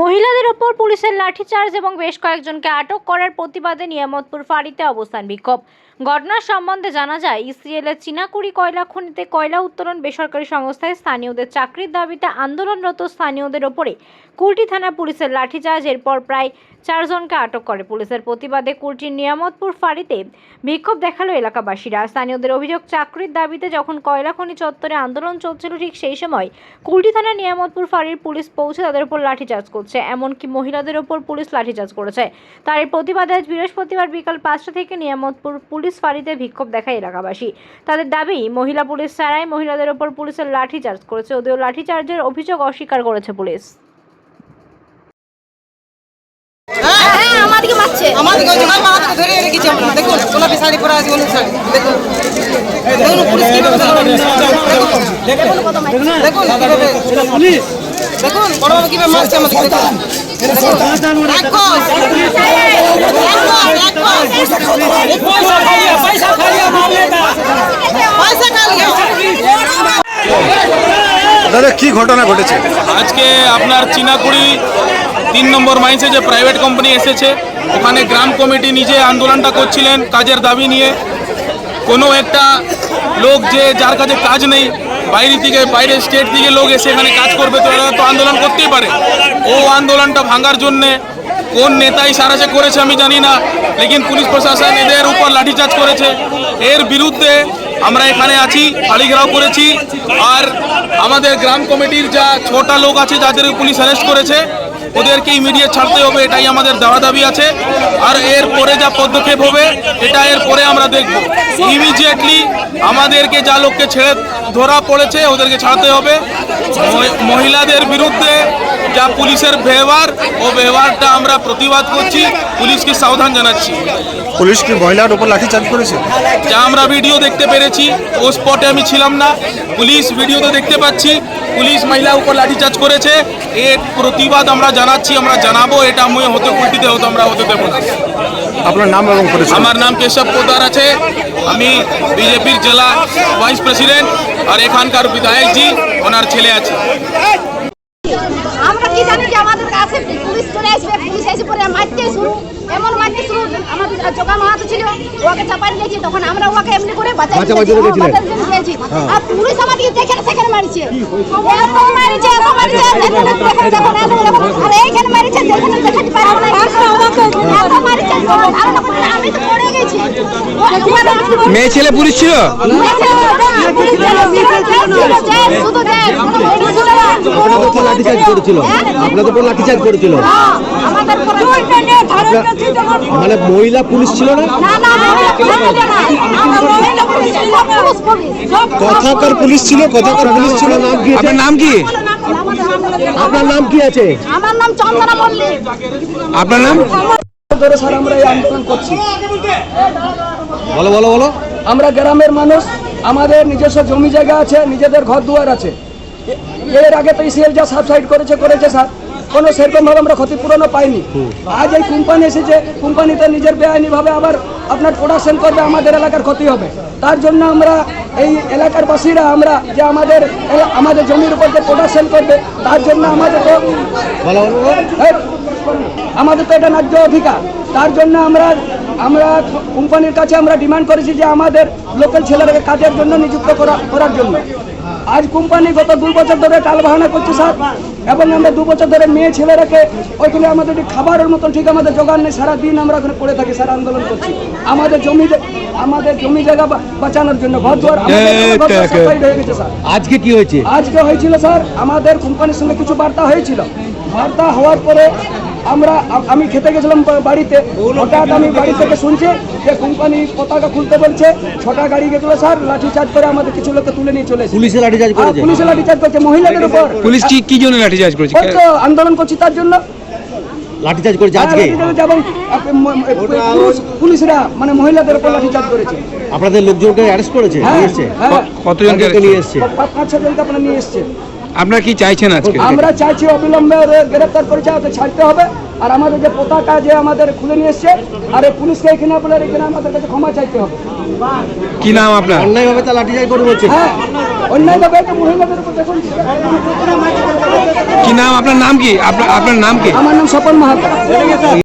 মহিলাদের ওপর পুলিশের লাঠিচার্জ এবং বেশ কয়েকজনকে আটক করার প্রতিবাদে নিয়ামতপুর ফাঁড়িতে অবস্থান বিক্ষোভ। ঘটনার সম্বন্ধে জানা যায়, ইসরায়েলের চীনাকুড়ি কয়লা খনিতে কয়লা উত্তোলন বেসরকারি সংস্থায় স্থানীয়দের চাকরির দাবিতে আন্দোলনরত স্থানীয়দের ওপরে কুলটি থানা পুলিশের লাঠিচার্জ। এরপর প্রায় চারজনকে আটক করে পুলিশের প্রতিবাদে কুলটির নিয়ামতপুর ফাঁড়িতে বিক্ষোভ দেখাল এলাকাবাসীরা। স্থানীয়দের অভিযোগ, চাকরির দাবিতে যখন কয়লা খনি চত্বরে আন্দোলন চলছিল ঠিক সেই সময় কুলটি থানার নিয়ামতপুর ফাঁড়ির পুলিশ পৌঁছে তাদের উপর লাঠিচার্জ করছে, এমনকি মহিলাদের ওপর পুলিশ লাঠিচার্জ করেছে। তার এই প্রতিবাদে আজ বৃহস্পতিবার বিকাল পাঁচটা থেকে নিয়ামতপুর পুলিশ ফাঁড়িতে বিক্ষোভ দেখায় এলাকাবাসী। তাদের দাবি, মহিলা পুলিশ ছাড়াই মহিলাদের ওপর পুলিশের লাঠিচার্জ করেছে, যদিও লাঠিচার্জের অভিযোগ অস্বীকার করেছে পুলিশ হ্যাঁ ধরে রেখেছি আমরা। দেখুন গোলাপি শাড়ি পরা আছে হলুদ শাড়ি। দেখুন। দেখুন পুলিশ দেখুন। দেখুন কীভাবে দেখুন বড় বড় কীভাবে মারছে আমাদের দেখুন। পয়সা দাদা কি ঘটনা ঘটেছে? আজকে আপনার চিনাকুড়ি তিন নম্বর মাইন্সে যে প্রাইভেট কোম্পানি এসেছে ওখানে গ্রাম কমিটি নিজে আন্দোলনটা করছিলেন কাজের দাবি নিয়ে। কোনো একটা লোক যে যার কাছে কাজ নেই, বাইরে থেকে বাইরের স্টেট থেকে লোক এসে এখানে কাজ করবে তো তো আন্দোলন করতেই পারে। ও আন্দোলনটা ভাঙার জন্যে কোন নেতাই সারাসে করেছে আমি জানি না, লেকিন পুলিশ প্রশাসন এদের উপর লাঠিচার্জ করেছে। এর বিরুদ্ধে আমরা এখানে আছি ফালিঘেরাও করেছি। আর আমাদের গ্রাম কমিটির যা ছটা লোক আছে, যাদের পুলিশ অ্যারেস্ট করেছে ওদেরকে ইমিডিয়েট ছাড়তে হবে এটাই আমাদের দাওয়া দাবি আছে। আর এর পরে যা পদক্ষেপ হবে এটা এর পরে আমরা দেখব। ইমিডিয়েটলি আমাদেরকে যা লোককে ছেড়ে ধরা পড়েছে ওদেরকে ছাড়তে হবে। মহি- মহিলাদের বিরুদ্ধে যা পুলিশের ব্যবহার ও ব্যবহারটা আমরা প্রতিবাদ করছি। পুলিশকে সাবধান জানাচ্ছি। পুলিশ কি মহিলার উপর লাঠিচার্জ করেছে? যা আমরা ভিডিও দেখতে পেরেছি ও স্পটে আমি ছিলাম না। পুলিশ ভিডিও তো দেখতে পাচ্ছি। পুলিশ মহিলার উপর লাঠিচার্জ করেছে। এর প্রতিবাদ আমরা জানাচ্ছি আমরা জানাব এটা আমি হতে উল্টিতে হতো আমরা হতে দেবো না। আপনার নাম এবং পরিচয়। আমার নাম কেশব পোদার আছে। আমি বিজেপির জেলা ভাইস প্রেসিডেন্ট আর এখানকার বিধায়ক জি ওনার ছেলে আছে। যে আমাদের কাছে পুলিশ চলে আসবে পুলিশ এসে পরে মারতে শুরু। এমন মারতে শুরু আমাদের জগা মাহাতো ছিল ওকে চাপাই দিয়েছি তখন আমরা ওকে এমনি করে বাঁচাই দিয়েছি হ্যাঁ। আর পুলিশ আমাদেরকে যেখানে সেখানে মারিছে। এত মারিছে এত মারিছে দেখুন দেখুন দেখুন দেখুন দেখুন। আর এইখানে মারিছে যেখানে দেখাতে পারব না এত মারিছে ধারণা করতে না, আমি তো পড়ে গেছি। মেয়ে ছেলে পুলিশ ছিল? শুধু আপনাদের উপর লাঠিচার্জ করেছিল। আপনাদের উপর লাঠিচার্জ করেছিল। আমাদের পরে ধারণা মানে মহিলা পুলিশ ছিল না? কথাকার পুলিশ ছিল কথাকার পুলিশ ছিল। নাম কি আপনার নাম কি? আপনার নাম কি আছে? আমার নাম চন্দনা মল্লিক। আপনার নাম? ধরে স্যার আমরা এই আন্দোলন করছি। বলো বলো বলো। আমরা গ্রামের মানুষ। আমাদের নিজস্ব জমি জায়গা আছে নিজেদের ঘর দুয়ার আছে। এর আগে তো ইসিএল যা সাবসাইড করেছে করেছে স্যার কোনো সেরকম ভাবে আমরা ক্ষতিপূরণও পাইনি। আজ এই কোম্পানি এসেছে কোম্পানিতে নিজের বেআইনিভাবে আবার আপনার প্রোডাকশন করবে আমাদের এলাকার ক্ষতি হবে। তার জন্য আমরা এই এলাকার বাসীরা আমরা যে আমাদের আমাদের জমির উপর যে প্রোডাকশন করবে তার জন্য আমাদের তো। এই, আমাদের তো এটা ন্যায্য অধিকার। তার জন্য আমরা আমরা কোম্পানির কাছে আমরা ডিমান্ড করেছি যে আমাদের লোকাল ছেলেরাকে কাজের জন্য নিযুক্ত করা করার জন্য। আজ কোম্পানি গত দু বছর ধরে টাল বাহানা করছে স্যার এবং আমরা দু বছর ধরে মেয়ে ছেলেরাকে ওইখানে আমাদের খাবারের মতন ঠিক আমাদের জোগান নেই সারা দিন আমরা ওখানে পড়ে থাকি স্যার আন্দোলন করছি। আমাদের জমি আমাদের জমি জায়গা বাঁচানোর জন্য ঘর দুয়ার হয়ে গেছে স্যার। আজকে কি হয়েছে? আজকে হয়েছিল স্যার আমাদের কোম্পানির সঙ্গে কিছু বার্তা হয়েছিল। বার্তা হওয়ার পরে আমরা আমি খেতে গেছিলাম বাড়িতে। হঠাৎ আমি বাড়ি থেকে শুনছি যে কোম্পানি পতাকা খুলতে বলছে। ছটা গাড়ি গেছিল স্যার লাঠি চার্জ করে আমাদের কিছু লোককে তুলে নিয়ে চলে এসেছে। পুলিশে লাঠিচার্জ আর করেছে? পুলিশে লাঠি করছে মহিলাদের উপর। পুলিশ কি কি জন্য লাঠিচার্জ করেছে? আন্দোলন করছি তার জন্য। লাঠিচার্জ করেছে হ্যাঁ, আজকে? লাঠি চার্জ এবং পুলিশরা মানে মহিলাদের উপর লাঠি চার্জ করেছে। আপনাদের লোকজনকে অ্যারেস্ট করেছে? হ্যাঁ, নিয়ে এসছে? হ্যাঁ। কতজনকে নিয়ে এসছে? পাঁচ পাঁচ ছজনকে আপনারা নিয়ে এসছে। আপনারা কি চাইছেন আজকে? আমরা চাইছি অবিলম্বে গ্রেফতার করেছে ছাড়তে হবে। আর আমাদের যে পতাকা যে আমাদের খুলে নিয়ে এসছে আর এই পুলিশকে এখানে আপনার এখানে আমাদের কাছে ক্ষমা চাইতে হবে। কি নাম আপনার? অন্যায়ভাবে তা লাঠিচার্জ করে বলছে হ্যাঁ অন্যায়ভাবে একটা মহিলাদের উপর দেখুন। কি নাম? আপনার নাম কি? আপনার আপনার নাম কি? আমার নাম স্বপন মাহাতো।